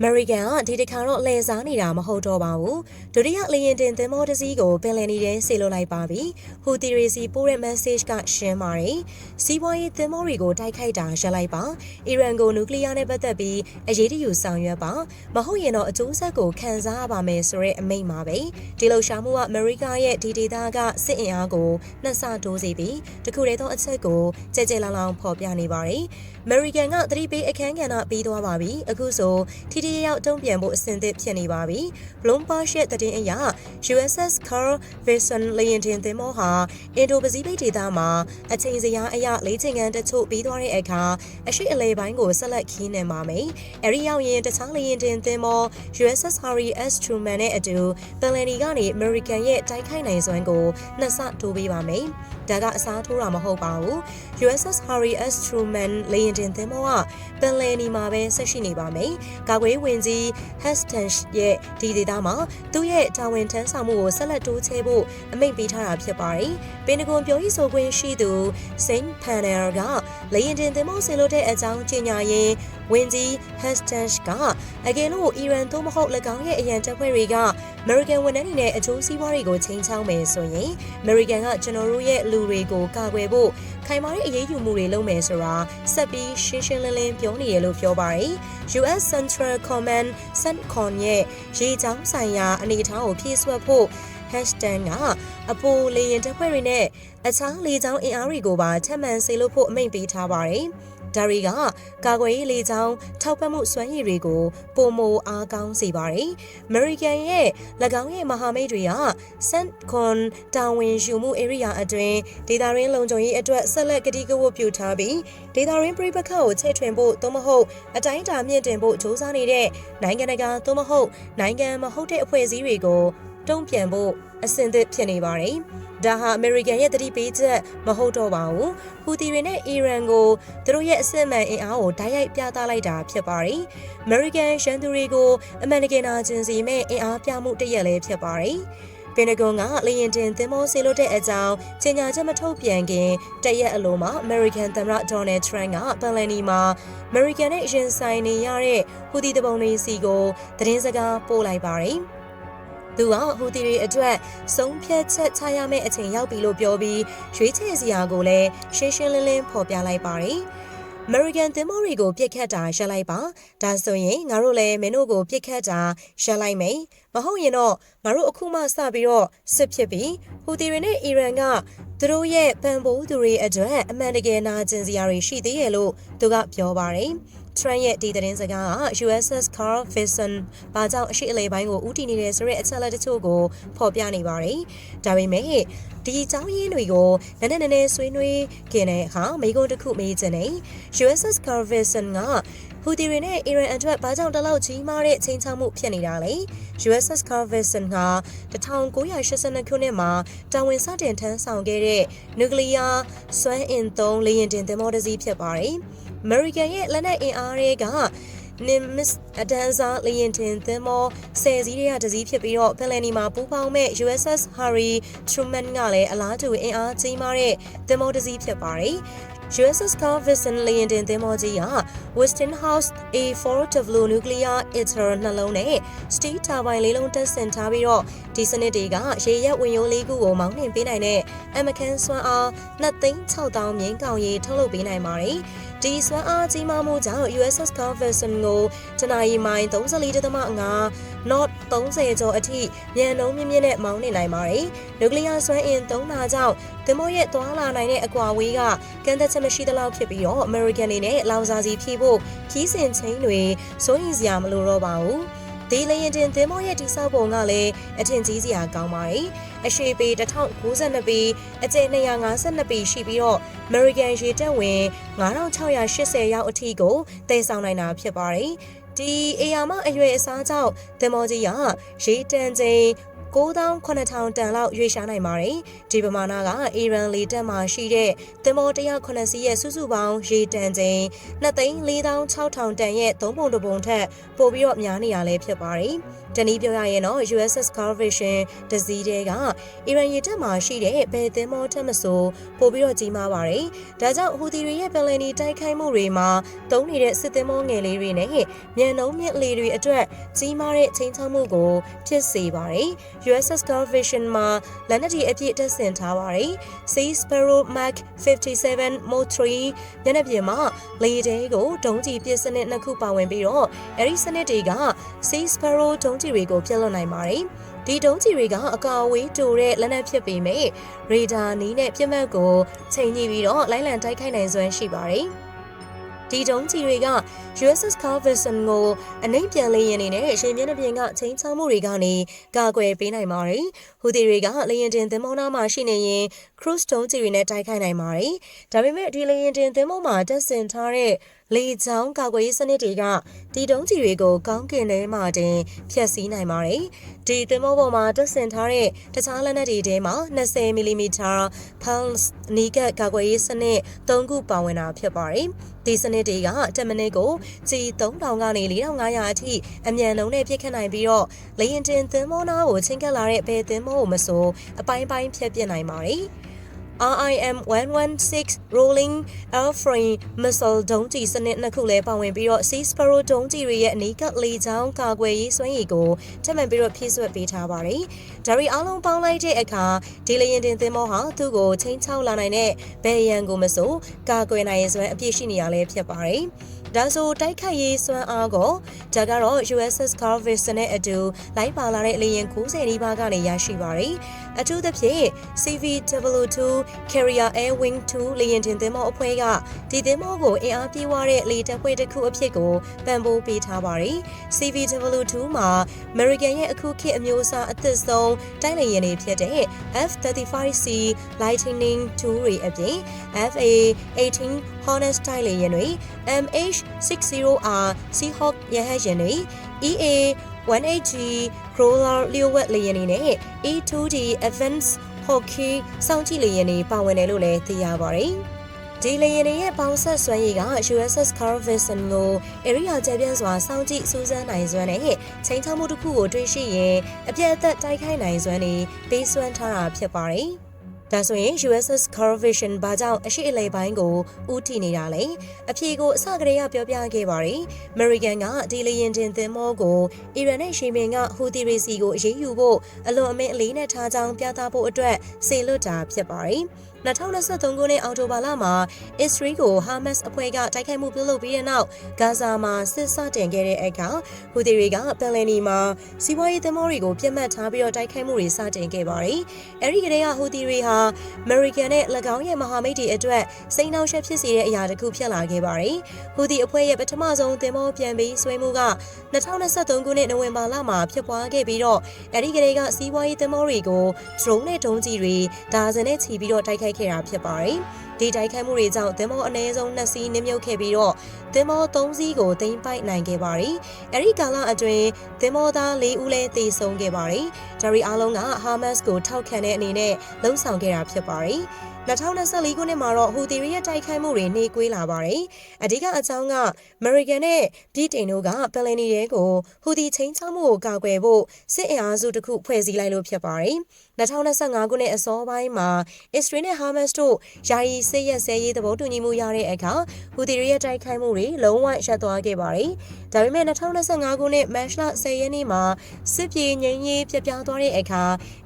American ကဒီတစ်ခါတော့လှည့်စားနေတာမဟုတ်တော့ပါဘူးဒုတိယလေယာဉ်တင်သင်္ဘောတစ်စီးကိုပင်လယ်နီထဲဆေလွတ်လိုက်ပါပြီဟူတီရီစီပို့တဲ့ message ကရှင်းပါတယ်စီးပွားရေးသင်္ဘောတွေကိုတိုက်ခိုက်တာရပ်လိုက်ပါအီရန်ကိုနျူကလ িয়ার နဲ့ပတ်သက်ပြီးအရေးတယူဆောင်ရွက်ပါမဟုတ်ရင်တော့အကျိုးဆက်ကိုခံစားရပါမယ်ဆိုတဲ့အမိန့်ပါပဲဒီလှုပ်ရှားမှုကအမေရိကရဲ့ဒီဒေသကစစ်အင်အားကိုနှက်ဆတိုးစေပြီးတခုတည်းသောအချက်ကိုကြဲကြဲလောင်လောင်ဖော်ပြနေပါတယ် အမေရိကန်ကသတိပေးအခန်းကဏ္ဍပြီးသွားပါပြီအခုဆိုထိထိရောက်တုံ့ပြန်ဖို့အဆင်သင့်ဖြစ်နေပါပြီ Bloomberg ရဲ့သတင်းအရ USS Carl Vinson လေယာဉ်တင်သင်္ဘောဟာအင်ဒိုပစိဖိတ်ဒေသမှာအချိန်စရာအရလေးချိန်ကန်တချို့ပြီးသွားတဲ့အခါအရှိအလဲပိုင်းကိုဆက်လက်ခီးနေပါမယ်။အဲဒီရောက်ရင်တခြားလေယာဉ်တင်သင်္ဘော USS Harry S Truman နဲ့အတူပင်လယ်နီကနေ American ရဲ့တိုက်ခိုက်နိုင်စွမ်းကိုနှစ်ဆတိုးပေးပါမယ်။ ဒါကအစားထိုးတာမဟုတ်ပါဘူး။ USS Harry S Truman လေယာဉ်တင်သင်္ဘောကပင်လယ်နီမှာပဲဆက်ရှိနေပါမယ်။ကာကွယ်ရေးဝန်ကြီး Hastings ရဲ့ဒီဒေသမှာသူ့ရဲ့တာဝန်ထမ်းဆောင်မှုကိုဆက်လက်တိုးချဲဖို့အမိန့်ပေးထားတာဖြစ်ပါတယ်။ပင်တဂွန်ပြောရေးဆိုခွင့်ရှိသူ Saint Panel ကလေယာဉ်တင်သင်္ဘောဆင်လို့တဲ့အကြောင်းကြေညာရင်း ဝန်ကြီး Hastings ကအကယ်လို့အီရန်သို့မဟုတ်၎င်းရဲ့အရန်တပ်ဖွဲ့တွေက American ဝန်ထမ်းတွေနဲ့အကျိုးစီးပွားတွေကိုချိန်ချောင်းမယ်ဆိုရင် American ကကျွန်တော်တို့ရဲ့လူတွေကိုကာကွယ်ဖို့ခိုင်မာတဲ့အရေးယူမှုတွေလုပ်မယ်ဆိုတာဆက်ပြီးရှင်းရှင်းလင်းလင်းပြောနေရလို့ပြောပါတယ်။ US Central Command CENTCOM ရဲ့ရေချောင်းဆိုင်ရာအနေအထားကိုဖြည့်ဆွတ်ဖို့ hashtag ကအပိုလေရင်တပ်ဖွဲ့တွေနဲ့အခြားလေကြောင်းအင်အားတွေကိုပါထပ်မံဆေလို့ဖို့အမိန့်ပေးထားပါတယ်။ ဒါတွေကကာကွယ်ရေးလေကြောင်းထောက်ပံ့မှုစွမ်းရည်တွေကိုပုံမအားကောင်းစေပါတယ်။ American ရဲ့၎င်းရဲ့မဟာမိတ်တွေက CENTCOM တာဝန်ယူမှု area အတွင်းဒေတာရင်းလုံခြုံရေးအတွက်ဆက်လက်ကတိကဝတ်ပြုထားပြီးဒေတာရင်းပြည်ပခတ်ကိုချဲ့ထွင်ဖို့သို့မဟုတ်အတိုင်းအတာမြင့်တင်ဖို့စ조사နေတဲ့နိုင်ငံတကာသို့မဟုတ်နိုင်ငံမဟုတ်တဲ့အဖွဲ့အစည်းတွေကို တုံ့ပြန်ဖို့အဆင်သင့်ဖြစ်နေပါတယ်။ဒါဟာအမေရိကန်ရဲ့တတိပေးချက်မဟုတ်တော့ပါဘူး။ဟူတီတွေနဲ့အီရန်ကိုသူတို့ရဲ့အစစ်အမှန်အင်အားကိုဓာတ်ရိုက်ပြသလိုက်တာဖြစ်ပါတယ်။အမေရိကန်ရှန်သူတွေကိုအမေရိကန်နာကျင်စီမဲ့အင်အားပြမှုတစ်ရက်လည်းဖြစ်ပါတယ်။ပင်တဂွန်ကလေရင်တင်သင်္ဘောဆေးလို့တဲ့အကြောင်းကြေညာချက်မထုတ်ပြန်ခင်တရက်အလိုမှာ American သမ္မတ Donald Trump ကပန်လန်နီမှာ American နဲ့ရင်ဆိုင်နေရတဲ့ဟူတီတပုံတွေစီကိုသတင်းစကားပို့လိုက်ပါတယ်။ သူကဟူတီတွေအတွက်ဆုံးဖြတ်ချက်ချရမယ့်အချိန်ရောက်ပြီလို့ပြောပြီးရွေးချယ်စရာကိုလည်းရှင်းရှင်းလင်းလင်းဖော်ပြလိုက်ပါတယ်။ American သင်္ဘောတွေကိုပြစ်ခတ်တာရပ်လိုက်ပါဒါဆိုရင်ငါတို့လည်းမင်းတို့ကိုပြစ်ခတ်တာရပ်လိုက်မယ်မဟုတ်ရင်တော့ငါတို့အခုမှစပြီးတော့စစ်ဖြစ်ပြီးဟူတီတွေနဲ့အီရန်ကသူတို့ရဲ့ပံပိုးသူတွေအတွက်အမှန်တကယ်နာကျင်စရာတွေရှိသေးရဲ့လို့သူကပြောပါတယ်။ Trump ရဲ့ဒီသတင်းစကားက USS Carl Vinson ဘာကြောင့်အရှိအလေပိုင်းကိုဦးတည်နေတယ်ဆိုတဲ့အချက်အလက်တချို့ကိုဖော်ပြနေပါတယ်။ဒါပေမဲ့ဒီအကြောင်းရင်းတွေကိုနည်းနည်းနည်းနည်းဆွေးနွေးခင်တဲ့အခါမိကုန်းတစ်ခုမေးချင်တယ်။ USS Carl Vinson ကဟူတီတွေနဲ့အီရန်အတွက်ဘာကြောင့်တလောက်ကြီးမားတဲ့ချိန်ချောက်မှုဖြစ်နေတာလဲ USS Carl Vinson က1982ခုနှစ်မှာတာဝန်စတင်ထမ်းဆောင်ခဲ့တဲ့နျူကလ িয়ার စွမ်းအင်သုံးလေယာဉ်တင်သင်္ဘောတစ်စီးဖြစ်ပါတယ်။ American ရဲ့လက်နက်အင်အားတွေက Nimitz အတန်းစားလေရင်တင်သင်္ဘောဆယ်စီးတွေကတစည်းဖြစ်ပြီးတော့ပင်လယ်နီမှာပူးပေါင်းမဲ့ USS Harry Truman ကလည်းအလားတူအင်အားကြီးမားတဲ့သင်္ဘောတစည်းဖြစ်ပါတယ်။ USS Carl Vinson လေယာဉ်တင်သင်္ဘောကြီးက Westinghouse A4W nuclear reactor နှလုံးနဲ့ steam turbine လေးလုံးတက်ဆင်ထားပြီးတော့ဒီစနစ်တွေကရေရက်ဝင်ရိုးလေးခုကိုမောင်းနှင်ပေးနိုင်တဲ့အမကန်စွမ်းအား2,6000မြင်းကောင်ရေထုတ်လုပ်ပေးနိုင်ပါတယ်။ ဒီစွမ်းအားကြီးမားမှုကြောင့် USS Carl Vinson ကိုတနအီမိုင်34.5 knot 30ကျော်အထိမြန်နှုန်းမြင့်မြင့်နဲ့မောင်းနေနိုင်ပါတယ်။နျူကလ িয়ার စွမ်းအင်သုံးတာကြောင့်သင်္ဘောရဲ့သွာလာနိုင်တဲ့အကွာဝေးကကန့်သက်ချက်မရှိသလောက်ဖြစ်ပြီးတော့ American တွေနဲ့လောင်စာစီဖြည့်ဖို့ခီးစဉ်ချင်းတွေစိုးရိမ်စရာမလိုတော့ပါဘူး။ဒီလေရင်တင်သင်္ဘောရဲ့တိစောက်ပုံကလည်းအထင်ကြီးစရာကောင်းပါတယ်။ အရှိပေ1092ပေအကျယ်252ပေရှိပြီးတော့ American ရေတပ်ဝင်9680ရောက်အထိကိုတည်ဆောင်နိုင်တာဖြစ်ပါတယ်။ဒီအေယာမအရွယ်အစားကြောင့်သင်္ဘောကြီးကရေတန်ချိန်9000တန်လောက်ရွေးရှားနိုင်ပါတယ်။ဒီပမာဏကအီရန်လေတပ်မှာရှိတဲ့သင်္ဘော109စီးရဲ့စုစုပေါင်းရေတန်ချိန်2,4600တန်ရဲ့သုံးပုံတစ်ပုံထက်ပိုပြီးတော့များနေရလဲဖြစ်ပါတယ်။ တနည်းပြောရရင်တော့ USS Carl Vinson တစည်းတဲကအီရန်ရေတပ်မှာရှိတဲ့ဘယ်သင်္ဘောထက်မဆိုပိုပြီးတော့ကြီးမားပါတယ်။ဒါကြောင့်ဟူသီတွေရဲ့ပင်လယ်နီတိုက်ခိုက်မှုတွေမှာတုံးနေတဲ့စစ်သင်္ဘောငယ်လေးတွေနဲ့မြန်နှုံးမြင့်လေတွေအတွက်ကြီးမားတဲ့ချိန်ချောက်မှုကိုဖြစ်စေပါတယ်။ USS Carl Vinson မှာလက်နက်ကြီးအပြည့်တက်ဆင်ထားပါတယ်။ Sea Sparrow Mark 57 Mod 3ညနေပြင်မှာလေတဲကိုဒုံးကျည်ပစ်စနစ်နှစ်ခုပါဝင်ပြီးတော့အဲဒီစနစ်တွေက Sea Sparrow ဒုံးကျည်တွေကိုပြစ်လွတ်နိုင်ပါတယ်။ဒီတုံးကြီးတွေကအကာအဝေးတူတဲ့လက်နက်ဖြစ်ပေမဲ့ရေဒါနီးနဲ့ပြစ်မှတ်ကိုချိန်ညှိပြီးတော့လိုင်းလံတိုက်ခိုက်နိုင်စွမ်းရှိပါတယ်။ဒီတုံးကြီးတွေက USS Carl Vinson ကိုအနှိမ့်ပြန်လေရင်နေနဲ့ရှင်မျက်နှာပြင်ကချိန်ချောင်းမှုတွေကနေကာကွယ်ပေးနိုင်ပါတယ်။ဟူသီတွေကလေရင်တင်သင်္ဘောနာမှာရှိနေရင် cruise တုံးကြီးတွေနဲ့တိုက်ခိုက်နိုင်ပါတယ်။ဒါပေမဲ့ဒီလေရင်တင်သင်္ဘောမှာတက်ဆင်ထားတဲ့လေချောင်းကာကွယ်ရေးစနစ်တွေကဒီတုံးကြီးတွေကိုကောင်းကင်ထဲမှာတင်ဖျက်ဆီးနိုင်ပါတယ်။ဒီသင်္ဘောပေါ်မှာတက်ဆင်ထားတဲ့တခြားလက်နက်တွေထဲမှာ20 mm pulse နီးကပ်ကာကွယ်ရေးစနစ်၃ခုပါဝင်တာဖြစ်ပါတယ်။ဒီစနစ်တွေကတက်မနစ်ကိုကြီး3000ကနေ4500အထိအမြန်နှုန်းနဲ့ပြစ်ခတ်နိုင်ပြီးတော့လေရင်တင်သင်္ဘောနာကိုချင်းကပ်လာတဲ့ဘယ်သင်္ဘောကိုမဆိုအပိုင်းပိုင်းဖျက်ပစ်နိုင်ပါတယ်။ RIM 116 Rolling Airframe Missile ဒုံးကျည်စနစ်နှစ်ခုလည်းပါဝင်ပြီးတော့ Sea Sparrow ဒုံးကျည်တွေရဲ့အနီးကပ်လေကြောင်းကာကွယ်ရေးစွမ်းရည်ကိုထပ်မံပြီးတော့ဖြည့်စွက်ပေးထားပါတယ်။ဒါရီအားလုံးပေါင်းလိုက်တဲ့အခါဒီလေရင်တင်သင်္ဘောဟာသူ့ကိုချင်းချောက်လာနိုင်တဲ့ဘယ်ရန်ကိုမဆိုကာကွယ်နိုင်ရစွမ်းအပြည့်ရှိနေရလဲဖြစ်ပါတယ်။ ဒါဆိုတိုက်ခိုက်ရေးစွမ်းအားကိုဒါကတော့ USS Carl Vinson နဲ့အတူလိုက်ပါလာတဲ့လေယာဉ်90နီးပါးကနေရရှိပါတယ်။ အထူးသဖြင့် CVW2 Carrier Air Wing 2လေယာဉ်တင်သင်္ဘောအဖွဲ့ကဒီသင်္ဘောကိုအင်အားပြည့်ဝတဲ့လေတပ်ဖွဲ့တစ်ခုအဖြစ်ကိုပံ့ပိုးပေးထားပါတယ်။ CVW2 မှာ American ရဲ့အခုခေတ်အမျိုးအစားအသစ်ဆုံးတိုက်လေယာဉ်တွေဖြစ်တဲ့ F-35C Lightning II တွေအပြင် FA-18 Hornet တိုက်လေယာဉ်တွေ MH-60R Seahawk ရဟတ်ယာဉ်တွေ EA 180 Crawler လျှို့ဝှက်လေယာဉ်တွေနဲ့ E2D Advanced Hockey စောင့်ကြည့်လေယာဉ်တွေပါဝင်တယ်လို့လည်းသိရပါတယ်။ဒီလေယာဉ်တွေရဲ့ပေါင်းဆက်စွမ်းရည်က USS Carl Vinson ကို area ကျပြန့်စွာစောင့်ကြည့်စူးစမ်းနိုင်စွမ်းနဲ့ချိန်ချောက်မှုတစ်ခုကိုတွေ့ရှိရင်အပြည့်အသက်တိုက်ခိုက်နိုင်စွမ်းတွေပေးစွမ်းထားတာဖြစ်ပါတယ်။ ဒါဆိုရင် USS Carl Vinson ဘာကြောင့်အရှိအလေပိုင်းကိုဦးတည်နေတာလဲအဖြေကိုအစကတည်းကပြောပြခဲ့ပါတယ်။ American ကဒီလေရင်တင်သင်္ဘောကိုအီရန်နဲ့ရှီမင်ကဟူသီရီစီကိုအရေးယူဖို့အလွန်အမင်းအလေးနဲ့ထားကြောင်းပြသဖို့အတွက်စေလွတ်တာဖြစ်ပါတယ်။ 2023ခုနှစ်အောက်တိုဘာလမှာအစ္စရေးကိုဟာမတ်စ်အဖွဲ့ကတိုက်ခိုက်မှုပြုလုပ်ပြီးတဲ့နောက်ဂါဇာမှာစစ်စတင်ခဲ့တဲ့အခါဟူသီတွေကပယ်လနီမှာစီးပွားရေးသမောတွေကိုပြတ်မှတ်ထားပြီးတော့တိုက်ခိုက်မှုတွေစတင်ခဲ့ပါတယ်။အဲဒီကတည်းကဟူသီတွေဟာအမေရိကန်နဲ့၎င်းရဲ့မဟာမိတ်တွေအတွက်စိန်နှောက်ယှက်ဖြစ်စေတဲ့အရာတစ်ခုဖြစ်လာခဲ့ပါတယ်။ဟူသီအဖွဲ့ရဲ့ပထမဆုံးသင်္ဘောပြန်ပြီးဆွဲမှုက2023ခုနှစ်နိုဝင်ဘာလမှာဖြစ်ပွားခဲ့ပြီးတော့အဲဒီကတည်းကစီးပွားရေးသမောတွေကို drone နဲ့ဒုံးကျည်တွေဒါဇင်နဲ့ချီပြီးတော့တိုက်ခိုက်ခဲ့တာဖြစ်ပါတယ်။ဒီတိုက်ခိုက်မှုတွေကြောင့်သင်္ဘောအနည်းဆုံး2စီးနစ်မြုပ်ခဲ့ပြီးတော့သင်္ဘော3စီးကိုသိမ်းပိုက်နိုင်ခဲ့ပါတယ်။အဲဒီကာလအတွင်းသင်္ဘောသား4ဦးလည်းသေဆုံးခဲ့ပါတယ်။ဒါရီအားလုံးကဟာမတ်စ်ကိုထောက်ခံတဲ့အနေနဲ့လှုံ့ဆော်ခဲ့တာဖြစ်ပါတယ်။ 2024ခုနှစ်မှာတော့ဟူသီရီရဲ့တိုက်ခိုက်မှုတွေနှေးကွေးလာပါတယ်။အဓိကအကြောင်းကအမေရိကန်နဲ့ပြည်တိန်တို့ကပယ်လနီရဲကိုဟူသီချင်းချောင်းမှုကိုကာကွယ်ဖို့စစ်အင်အားစုတစ်ခုဖွဲ့စည်းလိုက်လို့ဖြစ်ပါတယ်။2025ခုနှစ်အစောပိုင်းမှာအစ္စရေးနဲ့ဟာမတ်စ်တို့ယာယီစစ်ရက်စဲရေးသဘောတူညီမှုရတဲ့အခါဟူသီရီရဲ့တိုက်ခိုက်မှုတွေလုံးဝရပ်သွားခဲ့ပါတယ်။ဒါပေမဲ့2025ခုနှစ်မတ်လ10ရက်နေ့မှာစစ်ပြေငြိမ်းရေးပြပြသွားတဲ့အခါ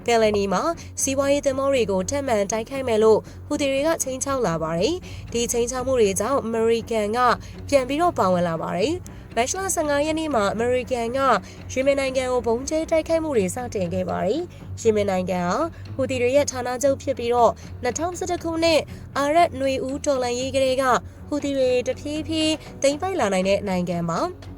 ပယ်လနီမှာစီးပွားရေးသမောတွေကိုထပ်မံတိုက်ခိုက်မယ်လို့ဟူသီတွေကချိန်ချောက်လာပါတယ်။ဒီချိန်ချောက်မှုတွေကြောင့်အမေရိကန်ကပြန်ပြီးတော့ပါဝင်လာပါတယ်။မတ်လ15ရက်နေ့မှာအမေရိကန်ကယီမင်နိုင်ငံကိုဘုံကျဲတိုက်ခိုက်မှုတွေစတင်ခဲ့ပါတယ်။ယီမင်နိုင်ငံဟာဟူသီတွေရဲ့ဌာနချုပ်ဖြစ်ပြီးတော့2011ခုနှစ်အာရပ်နွေဦးတော်လှန်ရေးကလေးကဟူသီတွေတဖြည်းဖြည်းတိမ်ပိုက်လာနိုင်တဲ့နိုင်ငံပါ။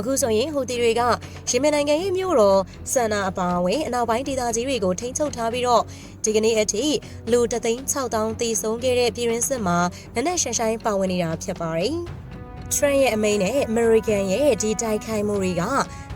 အခုဆိုရင်ဟူသီတွေကယီမင်နိုင်ငံရဲ့မြို့တော်ဆန်နာအပါအဝင်အနောက်ပိုင်းဒေသကြီးတွေကိုထိန်းချုပ်ထားပြီးတော့ဒီကနေ့အထိလူ3,6000တေဆုံးခဲ့တဲ့ပြည်ရင်းစစ်မှာနက်နက်ရှိုင်းရှိုင်းပါဝင်နေတာဖြစ်ပါတယ်။ထရန့်ရဲ့အမိန့်နဲ့အမေရိကန်ရဲ့ဒီတိုက်ခိုက်မှုတွေက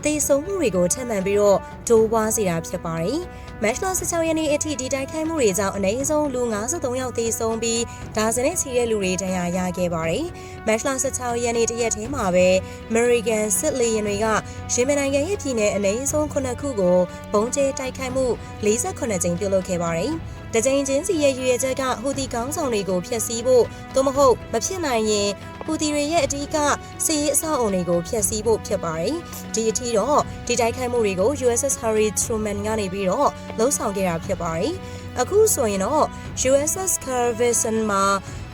တေဆုံးမှုတွေကိုထပ်မံပြီးတော့ဒိုးပွားစေတာဖြစ်ပါတယ်။ မတ်လ16ရက်နေ့အထိဒီတိုက်ခိုက်မှုတွေကြောင့်အနည်းဆုံးလူ53ယောက်သေဆုံးပြီးဒါဇင်နဲ့ချီတဲ့လူတွေဒဏ်ရာရခဲ့ပါတယ်။မတ်လ16ရက်နေ့တရက်တည်းမှာပဲအမေရိကန်စစ်လေယာဉ်တွေကယီမင်နိုင်ငံရဲ့ပြည်내အနည်းဆုံး9ခုကိုဘုံကျဲတိုက်ခိုက်မှု48ကြိမ်ပြုလုပ်ခဲ့ပါတယ်။ တကြိမ်ချင်းစီရဲ့ရွေချက်ကဟူဒီကောင်းဆောင်တွေကိုဖျက်ဆီးဖို့သို့မဟုတ်မဖြစ်နိုင်ရင်ဟူဒီတွေရဲ့အဓိကစစ်ရေးအဆောက်အအုံတွေကိုဖျက်ဆီးဖို့ဖြစ်ပါတယ်။ဒီအထိတော့ဒီတိုက်ခိုက်မှုတွေကို USS Harry Truman ကနေပြီးတော့လှုံ့ဆော်ခဲ့တာဖြစ်ပါတယ်။အခုဆိုရင်တော့ USS Carl Vinson မှာ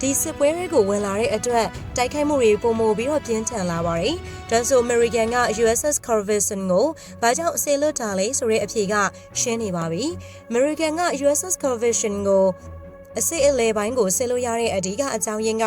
ဒီစစ်ပွဲတွေကိုဝင်လာတဲ့အတွက်တိုက်ခိုက်မှုတွေပုံမပြီးတော့ပြင်းထန်လာပါတယ်။ဒါဆို American က USS Carl Vinson ကိုဘာကြောင့်ဆေလွတ်တာလဲဆိုတဲ့အဖြေကရှင်းနေပါပြီ။ American က USS Carl Vinson ကိုအစစ်အလဲပိုင်းကိုဆစ်လို့ရတဲ့အဓိကအကြောင်းရင်းက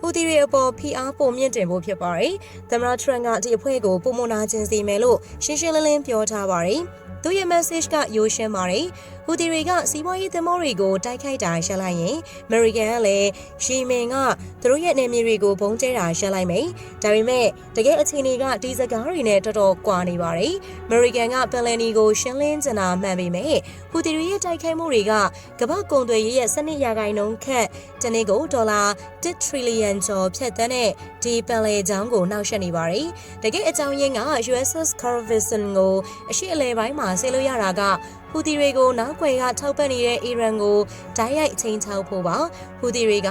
ဟူသီတွေအပေါ်ဖိအားပုံမြင့်တင်ဖို့ဖြစ်ပါတယ်။သမ္မတထရန့်ကဒီအဖွဲ့ကိုပုံမနာခြင်းစီမယ်လို့ရှင်းရှင်းလင်းလင်းပြောထားပါတယ်။သူရဲ့ message ကရိုးရှင်းပါတယ်။ ဟူသီတွေကစီးပွားရေးသမောတွေကိုတိုက်ခိုက်တာရှက်လိုက်ရင် American ကလည်းရှီမင်ကသူတို့ရဲ့နယ်မြေတွေကိုဘုံကျဲတာရှက်လိုက်မယ်။ဒါပေမဲ့တကယ်အခြေအနေကဒီစကားတွေနဲ့တော်တော်ကွာနေပါတယ်။ American ကပယ်လန်နီကိုရှင်းလင်းချင်တာမှန်ပေမဲ့ဟူသီတွေရဲ့တိုက်ခိုက်မှုတွေကကမ္ဘာကုန်သွယ်ရေးရဲ့12ရာခိုင်နှုန်းခန့်တနေ့ကိုဒေါ်လာ1 trillion ကျော်ဖြတ်သန်းတဲ့ဒီပယ်လယ်ချောင်းကိုနှောက်ယှက်နေပါတယ်။တကယ်အကြောင်းရင်းက USS Carl Vinson ကိုအရှိအလဲပိုင်းမှာဆေးလို့ရတာကဟူသီတွေကိုနောက်ွယ်ကထောက်ပံ့နေတဲ့အီရန်ကိုဓာတ်ရိုက်ချိန်ချောက်ဖို့ပါဟူသီတွေက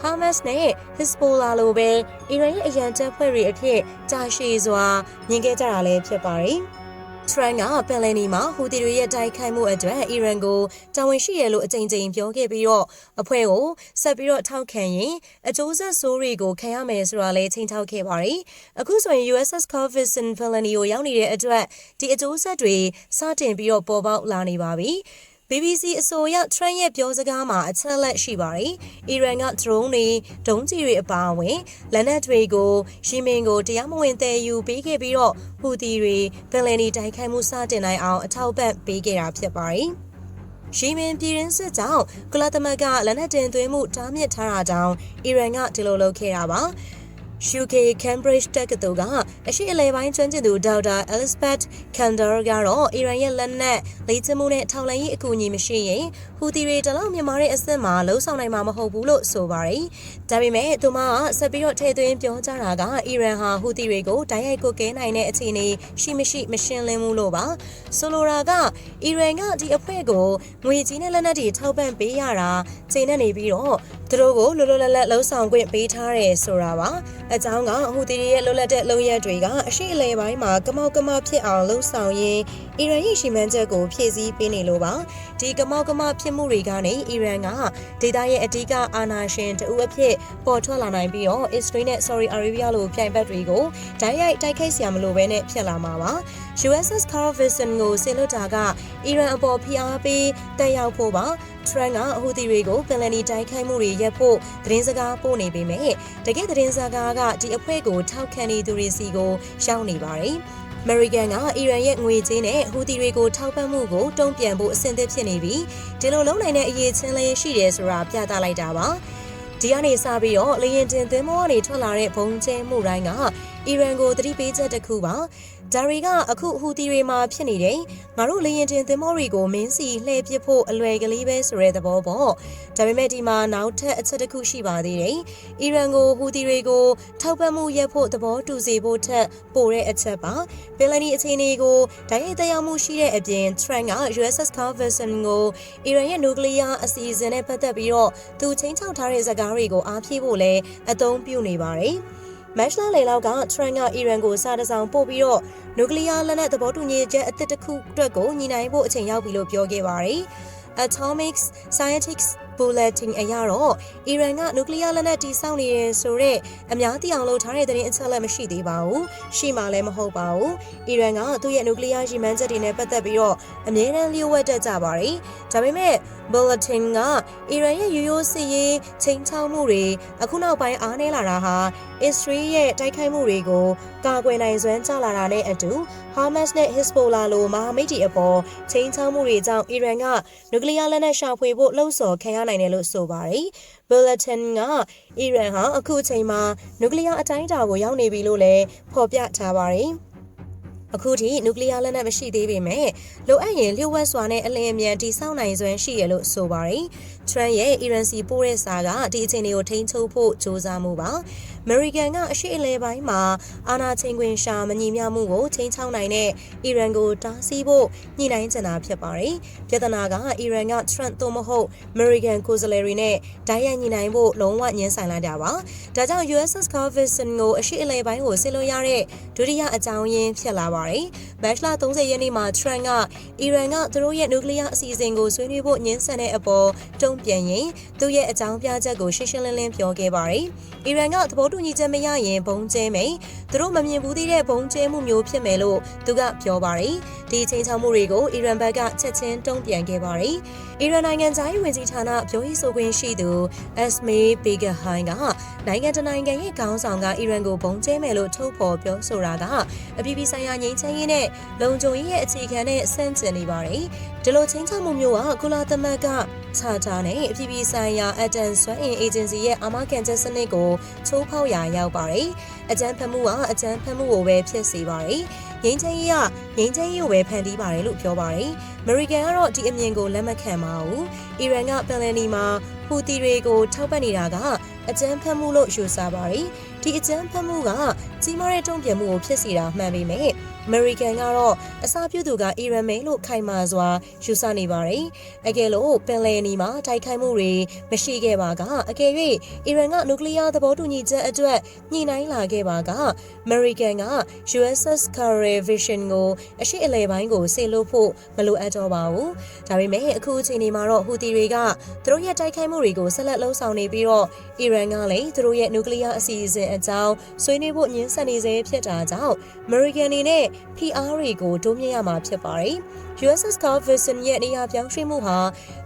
ဟာမတ်နဲ့ Hezbollah လိုပဲအီရန်ရဲ့အရန်တပ်ဖွဲ့တွေအဖြစ်ကြာရှည်စွာမြင်ခဲ့ကြတာလည်းဖြစ်ပါတယ်။ ထရန်ကပယ်လနီမှာဟူတီတွေရဲ့တိုက်ခိုက်မှုအတွက်အီရန်ကိုတာဝန်ရှိရလို့အကြိမ်ကြိမ်ပြောခဲ့ပြီးတော့အဖွဲ့ကိုဆက်ပြီးတော့ထောက်ခံရင်အကျိုးဆက်ဆိုးတွေကိုခံရမယ်ဆိုတာလည်းချိန်ထောက်ခဲ့ပါတယ်။အခုဆိုရင် USS Carvison Felony ကိုရောက်နေတဲ့အတွက်ဒီအကျိုးဆက်တွေစတင်ပြီးတော့ပေါ်ပေါက်လာနေပါပြီ။ BBC အဆိုအရထရန့်ရဲ့ပြောစကားမှာအချက်လက်ရှိပါတယ်။အီရန်က drone တွေဒုံးကျည်တွေအပါအဝင်လက်နက်တွေကိုရှီမင်ကိုတရားမဝင်သယ်ယူပေးခဲ့ပြီးတော့ဟူသီတွေပင်လယ်နီတိုက်ခိုက်မှုစတင်နိုင်အောင်အထောက်ပံ့ပေးခဲ့တာဖြစ်ပါတယ်။ရှီမင်ပြည်ရင်းစစ်ကြောင့်ကုလသမဂ္ဂလက်နက်တင်သွင်းမှုတားမြစ်ထားတာကြောင့်အီရန်ကဒီလိုလုပ်ခဲ့တာပါ။ UK Cambridge တက္ကသိုလ်ကအရှိအလဲပိုင်းကျွမ်းကျင်သူဒေါက်တာ Elizabeth Kandar ကတော့အီရန်ရဲ့လက်နက်လေ့ကျင့်မှုနဲ့ထောက်လှမ်းရေးအကူအညီမရှိရင်ဟူသီတွေတလောက်မြန်မာတဲ့အဆင့်မှာလှုံ့ဆော်နိုင်မှာမဟုတ်ဘူးလို့ဆိုပါတယ်။ဒါပေမဲ့သူမကဆက်ပြီးတော့ထည့်သွင်းပြောကြတာကအီရန်ဟာဟူသီတွေကိုတိုက်ရိုက်ကိုကဲနိုင်တဲ့အခြေအနေရှိမရှိမရှင်းလင်းဘူးလို့ပါ။ဆိုလိုတာကအီရန်ကဒီအဖွဲ့ကိုငွေကြီးနဲ့လက်နက်တွေထောက်ပံ့ပေးရတာချိန်နဲ့နေပြီးတော့သူတို့ကိုလွတ်လွတ်လပ်လပ်လှုံ့ဆော်ခွင့်ပေးထားတယ်ဆိုတာပါ။အကြောင်းကဟူသီတွေရဲ့လွတ်လပ်တဲ့လုံရက်တွေကအရှိအလဲပိုင်းမှာကမောက်ကမဖြစ်အောင်လှုံ့ဆော်ရင်းအီရန်ရဲ့ရှိမှန်းချက်ကိုဖြည့်ဆည်းပေးနေလို့ပါ။ဒီကမောက်ကမဖြစ်မှုတွေကနေအီရန်ကဒေသရဲ့အဓိကအာဏာရှင်တဦးအဖြစ်ပေါ်ထွက်လာနိုင်ပြီးတော့အစ္စရေးနဲ့ Saudi Arabia လိုပြိုင်ဘက်တွေကိုဓာတ်ရိုက်တိုက်ခိုက်စရာမလိုဘဲနဲ့ဖြစ်လာမှာပါ။ USS Carl Vinson ကိုဆင်လွတ်တာကအီရန်အပေါ်ဖိအားပေးတက်ရောက်ဖို့ပါထရန်ကအဟူသီတွေကိုပင်လယ်နီတိုက်ခိုက်မှုတွေရပ်ဖို့သတင်းစကားပို့နေပေမဲ့တကယ်သတင်းစကားကဒီအဖွဲ့ကိုထောက်ခံနေသူတွေစီကိုရောက်နေပါတယ်။အမေရိကန်ကအီရန်ရဲ့ငွေကြေးနဲ့ဟူသီတွေကိုထောက်ပံ့မှုကိုတုံ့ပြန်ဖို့အဆင်သင့်ဖြစ်နေပြီးဒီလိုလုံးနိုင်တဲ့အရေးချင်းလေးရှိတယ်ဆိုတာပြသလိုက်တာပါဒီကနေစပြီးတော့လေရင်တင်သင်းမောကနေထွက်လာတဲ့ဘုံကျဲမှုတိုင်းက အီရန်ကိုသတိပေးချက်တစ်ခုပါဒါတွေကအခုဟူသီတွေမှာဖြစ်နေတယ်ငါတို့လေရင်တင်သင်္ဘောတွေကိုမင်းစီလှည့်ပစ်ဖို့အလွယ်ကလေးပဲဆိုတဲ့သဘောပေါ့ဒါပေမဲ့ဒီမှာနောက်ထပ်အချက်တစ်ခုရှိပါသေးတယ်အီရန်ကိုဟူသီတွေကိုထောက်ပံ့မှုရပ်ဖို့သဘောတူစေဖို့ထက်ပိုတဲ့အချက်ပါပင်လနီအခြေအနေကိုဓာတ်ရိုက်တရားမှုရှိတဲ့အပြင် Trump က USS Carl Vinson ကိုအီရန်ရဲ့နျူကလ িয়ার အစီအစဉ်နဲ့ပတ်သက်ပြီးတော့သူချင်းချောက်ထားတဲ့စကားတွေကိုအားဖြည့်ဖို့လည်းအသုံးပြုနေပါတယ် မက်ရှလာလေလောက်ကထရန်ကအီရန်ကိုစားတစောင်ပို့ပြီးတော့နျူကလ িয়ার လက်နက်သဘောတူညီချက်အသစ်တစ်ခုအတွက်ကိုညီနိုင်ဖို့အချိန်ရောက်ပြီလို့ပြောခဲ့ပါတယ်။ Atomic Scientific Bulletin အရတော့အီရန်ကနျူကလ িয়ার လက်နက်တည်ဆောက်နေတယ်ဆိုတော့အများသိအောင်လုပ်ထားတဲ့သတင်းအချက်အလက်မရှိသေးပါဘူး။ရှိမှလည်းမဟုတ်ပါဘူး။အီရန်ကသူ့ရဲ့နျူကလ িয়ার ရည်မှန်းချက်တွေနဲ့ပတ်သက်ပြီးတော့အမြဲတမ်းလျှို့ဝှက်တတ်ကြပါတယ်။ဒါပေမဲ့ Bulletin ကအီရန်ရဲ့ရိုးရိုးစစ်ရေးချိန်ချောက်မှုတွေအခုနောက်ပိုင်းအားနည်းလာတာဟာအစ္စရေးရဲ့တိုက်ခိုက်မှုတွေကို ကာကွယ်နိုင်စွမ်းကျလာတာနဲ့အတူ Hamas နဲ့ Hezbollah လိုမဟာမိတ်တွေအပေါ်ချိန်ချောက်မှုတွေကြောင့်အီရန်ကနျူကလ িয়ার လက်နက်ရှာဖွေဖို့လှုံ့ဆော်ခံရနိုင်တယ်လို့ဆိုပါတယ်။ Bulletin ကအီရန်ဟာအခုအချိန်မှာနျူကလ িয়ার အတိုင်းအတာကိုရောက်နေပြီလို့လည်းဖော်ပြထားပါတယ်။အခုထိနျူကလ িয়ার လက်နက်မရှိသေးပေမဲ့လိုအပ်ရင်လျှို့ဝှက်စွာနဲ့အလင်းအမြန်တိစောင့်နိုင်စွမ်းရှိရလို့ဆိုပါတယ်။ Trump ရဲ့ Iran စီပို့တဲ့စာကဒီအခြေအနေကိုထိန်းချုပ်ဖို့ကြိုးစားမှုပါ။ American ကအရှိအလဲပိုင်းမှာအာဏာချိန်ခွင်ရှာမညီမျှမှုကိုချိန်ချောင်းနိုင်တဲ့အီရန်ကိုတားဆီးဖို့ညှိနှိုင်းချင်တာဖြစ်ပါတယ်။ပြဿနာကအီရန်က Trump သို့မဟုတ် American ကိုယ်စားလှယ်တွေနဲ့ဓာတ်ရိုက်ညှိနှိုင်းဖို့လုံးဝညှင်းဆိုင်လိုက်တာပါ။ဒါကြောင့် USS Carl Vinson ကိုအရှိအလဲပိုင်းကိုဆစ်လို့ရတဲ့ဒုတိယအကြောင်းရင်းဖြစ်လာပါတယ်။မတ်လ30ရက်နေ့မှာ Trump ကအီရန်ကသူတို့ရဲ့နျူကလ িয়ার အစီအစဉ်ကိုဆွေးနွေးဖို့ညှင်းဆန်တဲ့အပေါ်တုံ့ပြန်ရင်သူ့ရဲ့အကြောင်းပြချက်ကိုရှင်းရှင်းလင်းလင်းပြောခဲ့ပါတယ်။အီရန်ကသဘောတူညီချက်မရရင်ဘုံကျဲမယ်။သူတို့မမြင်ဘူးသေးတဲ့ဘုံကျဲမှုမျိုးဖြစ်မယ်လို့သူကပြောပါတယ်။ဒီချိန်ချောက်မှုတွေကိုအီရန်ဘက်ကချက်ချင်းတုံ့ပြန်ခဲ့ပါတယ်။အီရန်နိုင်ငံသားရေးဝန်ကြီးဌာနပြောရေးဆိုခွင့်ရှိသူ Esme Begahine ကနိုင်ငံတနိုင်ငံရဲ့ခေါင်းဆောင်ကအီရန်ကိုဘုံကျဲမယ်လို့ထုတ်ဖော်ပြောဆိုတာကအပြည်ပြည်ဆိုင်ရာငြိမ်းချမ်းရေးနဲ့လုံခြုံရေးရဲ့အခြေခံနဲ့ဆန့်ကျင်နေပါတယ်။ဒီလိုချင်းချောက်မှုမျိုးကကုလသမဂ္ဂချာတာနဲ့အပြည်ပြည်ဆိုင်ရာအတန်ဆွမ်းအင်အေဂျင်စီရဲ့အာမခံချက်စနစ်ကိုချိုးဖောက်ရာရောက်ပါတယ်။အကြမ်းဖက်မှုကအကြမ်းဖက်မှုကိုပဲဖြစ်စေပါတယ်။ငြိမ်းချမ်းရေးကငြိမ်းချမ်းရေးကိုပဲဖန်တီးပါတယ်လို့ပြောပါတယ်။အ မေရိကန်ကတော့ဒီအမြင်ကိုလက်မခံပါဘူး။အီရန်ကပယ်လယ်နီမှာဟူတီတွေကိုထောက်ပံ့နေတာကအကြမ်းဖက်မှုလို့ယူဆပါတယ်။ဒီအကြမ်းဖက်မှုကကြီးမားတဲ့တုံ့ပြန်မှုကိုဖြစ်စေတာမှန်ပေမဲ့အမေရိကန်ကတော့အစားပြုသူကအီရန်မဲလို့ခိုင်မာစွာယူဆနေပါတယ်။အကယ်လို့ပင်လယ်နီမှာတိုက်ခိုက်မှုတွေမရှိခဲ့ပါကအကယ်၍အီရန်ကနျူကလ িয়ার သဘောတူညီချက်အတွက်ညှိနှိုင်းလာခဲ့ပါက အမေရိကန်က USS Carl Vision ကိုအရှိအလဲပိုင်းကိုဆေလို့ဖို့မလိုအပ်တော့ပါဘူး။ဒါပေမဲ့အခုအချိန်ဒီမှာတော့ဟူတီတွေကသူတို့ရဲ့တိုက်ခိုက်မှုတွေကိုဆက်လက်လှုံ့ဆော်နေပြီးတော့အီရန်ကလည်းသူတို့ရဲ့နျူကလ িয়ার အစီအစဉ်အကြောင်းဆွေးနွေးဖို့ညှင်းဆန်နေစေဖြစ်တာကြောင့်အမေရိကန်အနေနဲ့ PR တွေကိုတိုးမြင့်ရမှာဖြစ်ပါတယ်။ USS Carl Vinson ရဲ့နေရာပြောင်းရွှေ့မှုဟာ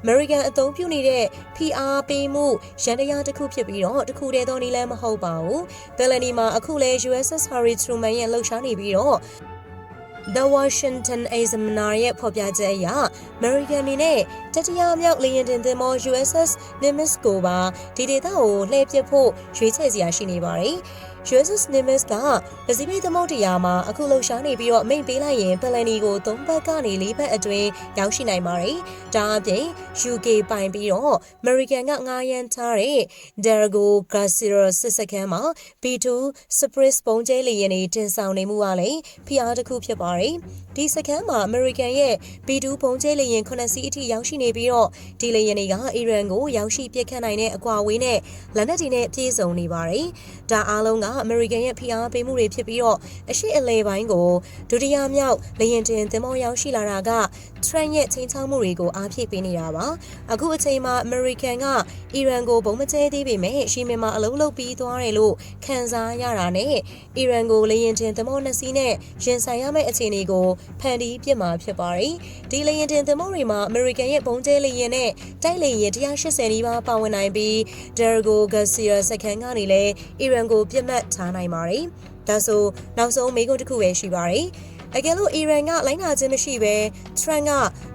American အသုံးပြုနေတဲ့ PR ပေးမှုရန်တရားတစ်ခုဖြစ်ပြီးတော့တစ်ခုတည်းသောနည်းလမ်းမဟုတ်ပါဘူး။ Bellany မှာအခုလဲ USS Harry Truman ရဲ့လှုပ်ရှားနေပြီးတော့ The Washington Examiner ရဲ့ဖော်ပြချက်အရ American အနေနဲ့တတိယမြောက်လေယာဉ်တင်သင်္ဘော USS Nimitz ကိုပါဒီဒေသကိုလှည့်ပစ်ဖို့ရွေးချယ်စရာရှိနေပါတယ်။ USS Nimitz ကပစိဖိတ်သမုဒ္ဒရာမှာအခုလှုပ်ရှားနေပြီးတော့မိန့်ပေးလိုက်ရင်ပလန်နီကို၃ဘက်ကနေ၄ဘက်အတွင်းရောက်ရှိနိုင်ပါတယ်။ဒါအပြင် UK ပိုင်ပြီးတော့ American ကငားရမ်းထားတဲ့ Dargo Garcia စစ်စခန်းမှာ B2 Spritz ပုံကျဲလေယာဉ်တွေတင်ဆောင်နေမှုကလည်းဖိအားတစ်ခုဖြစ်ပါတယ်။ဒီစခန်းမှာ American ရဲ့ B2 ပုံကျဲလေယာဉ်9စီးအထိရောက်ရှိနေပြီးတော့ဒီလေယာဉ်တွေကအီရန်ကိုရောက်ရှိပစ်ခတ်နိုင်တဲ့အကွာအဝေးနဲ့လက်နက်တွေနဲ့ပြည့်စုံနေပါတယ်။ဒါအားလုံးကအမေရိကန်ရဲ့ဖိအားပေးမှုတွေဖြစ်ပြီးတော့အရှိအလဲပိုင်းကိုဒုတိယမြောက်လေရင်တင်သင်္ဘောရောက်ရှိလာတာက Trump ရဲ့ချိန်ချောက်မှုတွေကိုအားဖြည့်ပေးနေတာပါအခုအချိန်မှာ American ကအီရန်ကိုဘုံမကျဲသေးပေမဲ့ရှီမင်မှာအလုံးလုံးပြီးသွားတယ်လို့ခံစားရတာနဲ့အီရန်ကိုလေရင်တင်သင်္ဘောနှစ်စီးနဲ့ရင်ဆိုင်ရမယ့်အခြေအနေကိုဖန်တီးပြစ်မှာဖြစ်ပါတယ်ဒီလေရင်တင်သင်္ဘောတွေမှာ American ရဲ့ဘုံကျဲလေရင်နဲ့တိုက်လေရင်180နီးပါးပါဝင်နိုင်ပြီး Dargo Garcia စခန်းကနေလည်းအီရန်ကိုပြစ်မှတ်ထားနိုင်ပါတယ်။ဒါဆိုနောက်ဆုံးမေးခွန်းတစ်ခုပဲရှိပါတယ်။အကယ်လို့အီရန်ကလိုင်းနာခြင်းမရှိဘဲ Trump က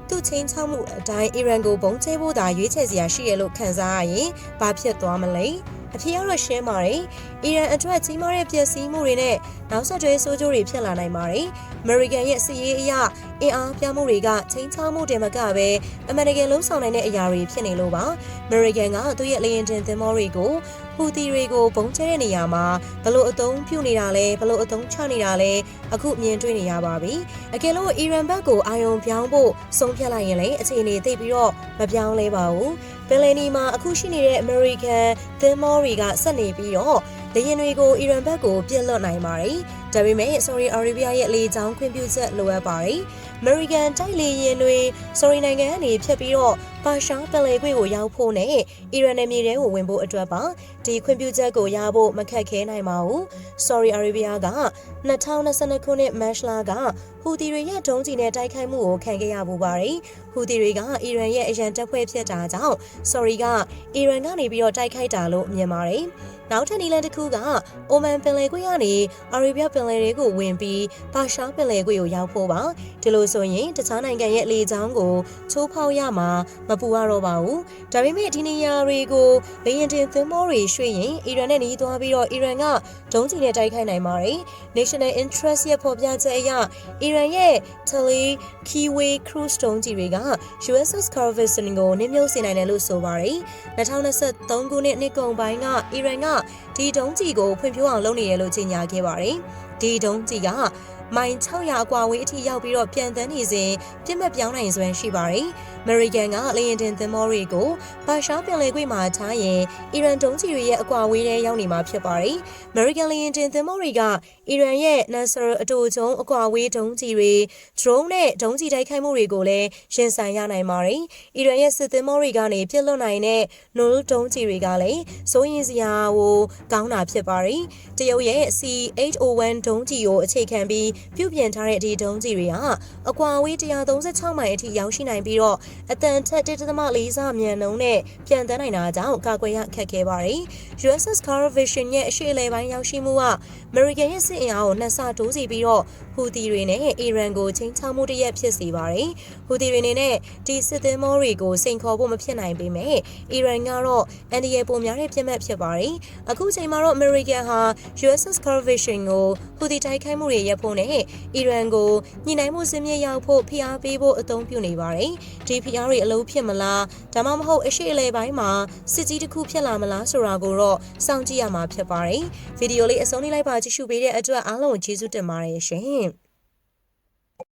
သူ့ချင်းချောက်မှုအတိုင်းအီရန်ကိုဘုံကျဲဖို့သာရွေးချယ်စရာရှိရလို့ခံစားရရင်ဘာဖြစ်သွားမလဲ။အဖြစ်ရတော့ရှင်းပါတယ်။ အီရန်အတွက်ကြီးမားတဲ့ပျက်စီးမှုတွေနဲ့နောက်ဆက်တွဲဆိုးကျိုးတွေဖြစ်လာနိုင်ပါတယ်။ American ရဲ့စီးရေးအရအင်အားပြမှုတွေကချင်းချောက်မှုတင်မကပဲအမေရိကန်လုံးဆောင်နိုင်တဲ့အရာတွေဖြစ်နေလို့ပါ။ American ကသူ့ရဲ့လေယာဉ်တင်သင်္ဘောတွေကိုဟူသီတွေကိုဘုံကျဲတဲ့နေရာမှာဘလို့အသုံးပြုနေတာလဲဘလို့အသုံးချနေတာလဲအခုမြင်တွေ့နေရပါပြီအကယ်လို့အီရန်ဘက်ကိုအာယုံပြောင်းဖို့ဆုံးဖြတ်လိုက်ရင်လည်းအခြေအနေသိပြီးတော့မပြောင်းလဲပါဘူးပင်လယ်နီမှာအခုရှိနေတဲ့အမေရိကန်သင်္ဘောတွေကဆက်နေပြီးတော့လေယာဉ်တွေကိုအီရန်ဘက်ကိုပြစ်လွတ်နိုင်ပါတယ်ဒါပေမဲ့ Saudi Arabia ရဲ့လေကြောင်းခွင့်ပြုချက်လိုအပ်ပါတယ်။ American တိုက်လေယာဉ်တွေ Saudi နိုင်ငံကနေဖြတ်ပြီးတော့ ပါရှားပင်လယ်ကွေ့ကိုရောက်ဖို့နဲ့အီရန်နယ်မြေထဲကိုဝင်ဖို့အတွက်ပါဒီခွင့်ပြုချက်ကိုရဖို့မခက်ခဲနိုင်ပါဘူး။ Saudi Arabia က2022ခုနှစ်မတ်လကဟူသီတွေရဲ့ဒုံးကျည်နဲ့တိုက်ခိုက်မှုကိုခံခဲ့ရပူပါတယ်။ဟူသီတွေကအီရန်ရဲ့အရန်တပ်ဖွဲ့ဖြစ်တာကြောင့် Saudi ကအီရန်ကနေပြီးတော့တိုက်ခိုက်တာလို့မြင်ပါတယ်။နောက်ထပ်နည်းလမ်းတစ်ခုကအိုမန်ပင်လယ်ကွေ့ကနေအာရေဗျပင်လယ်တွေကိုဝင်ပြီးပါရှားပင်လယ်ကွေ့ကိုရောက်ဖို့ပါဒီလိုဆိုရင်တခြားနိုင်ငံရဲ့လေကြောင်းကိုချိုးဖောက်ရမှာမပူရတော့ပါဘူးဒါပေမဲ့ဒီနေရာတွေကိုလေရင်တင်သင်္ဘောတွေရွှေ့ရင်အီရန်နဲ့နှီးသွားပြီးတော့အီရန်ကဒုံးကျည်နဲ့တိုက်ခိုက်နိုင်ပါတယ် National Interest ရဲ့ဖော်ပြချက်အရအီရန်ရဲ့ Tele Kiwi Cruise ဒုံးကျည်တွေက USS Carl Vinson ကိုနင်းမြုပ်စေနိုင်တယ်လို့ဆိုပါတယ်2023ခုနှစ်နှစ်ကုန်ပိုင်းကအီရန်ကဒီဒုံးကျည်ကိုဖွံ့ဖြိုးအောင်လုပ်နေတယ်လို့ကြေညာခဲ့ပါတယ်ဒီဒုံးကျည်ကမိုင်600အကွာဝေးအထိရောက်ပြီးတော့ပြန်တန်းနေစဉ်ပြစ်မှတ်ပြောင်းနိုင်စွမ်းရှိပါတယ်။ American ကလေရင်တင်သင်္ဘောတွေကိုဘာရှားပင်လယ်ကွေ့မှာထားရင်အီရန်ဒုံးကျည်တွေရဲ့အကွာဝေးထဲရောက်နေမှာဖြစ်ပါတယ်။ American လေရင်တင်သင်္ဘောတွေကအီရန်ရဲ့ Nasser အတူကျုံအကွာဝေးဒုံးကျည်တွေ drone နဲ့ဒုံးကျည်တိုက်ခိုက်မှုတွေကိုလည်းရင်ဆိုင်ရနိုင်ပါတယ်။အီရန်ရဲ့စစ်သင်္ဘောတွေကနေပြစ်လွတ်နိုင်တဲ့ Nurul ဒုံးကျည်တွေကလည်းစိုးရင်စရာကိုကောင်းတာဖြစ်ပါတယ်။တရုတ်ရဲ့ C801 ဒုံးကျည်ကိုအခြေခံပြီးပြုပြင်ထားတဲ့ဒီဒုံးကျည်တွေဟာအကွာအဝေး136မိုင်အထိရောက်ရှိနိုင်ပြီးတော့အတန်ထက်1.4ဆမြန်နှုန်းနဲ့ပြန်တန်းနိုင်တာကြောင့်ကာကွယ်ရခက်ခဲပါတယ်။ USS Carl Vinson ရဲ့အရှေ့အလယ်ပိုင်းရောက်ရှိမှုက American ရဲ့စစ်အင်အားကိုနှစ်ဆတိုးစီပြီးတော့ ဟူသီတွေနဲ့အီရန်ကိုချိန်ချမှုတစ်ရက်ဖြစ်စေပါတယ်။ဟူသီတွေနဲ့ဒီစစ်သင်္ဘောတွေကိုစိန်ခေါ်ဖို့မဖြစ်နိုင်ပေမဲ့အီရန်ကတော့အန်ဒီယေပုံများတဲ့ပြစ်မှတ်ဖြစ်ပါတယ်။အခုချိန်မှာတော့ American ဟာ USS Carl Vinson ကိုဟူသီတိုက်ခိုက်မှုတွေရပ်ဖို့နဲ့အီရန်ကိုညှိနှိုင်းမှုစင်မြင့်ရောက်ဖို့ဖိအားပေးဖို့အသုံးပြုနေပါတယ်။ဒီဖိအားတွေအလုံးဖြစ်မလားဒါမှမဟုတ်အရှိအလဲပိုင်းမှာစစ်ကြီးတစ်ခုဖြစ်လာမလားဆိုတာကိုတော့စောင့်ကြည့်ရမှာဖြစ်ပါတယ်။ဗီဒီယိုလေးအဆုံးလေးလိုက်ပါကြည့်ရှုပေးတဲ့အတွက်အားလုံးကိုကျေးဇူးတင်ပါတယ်ရှင်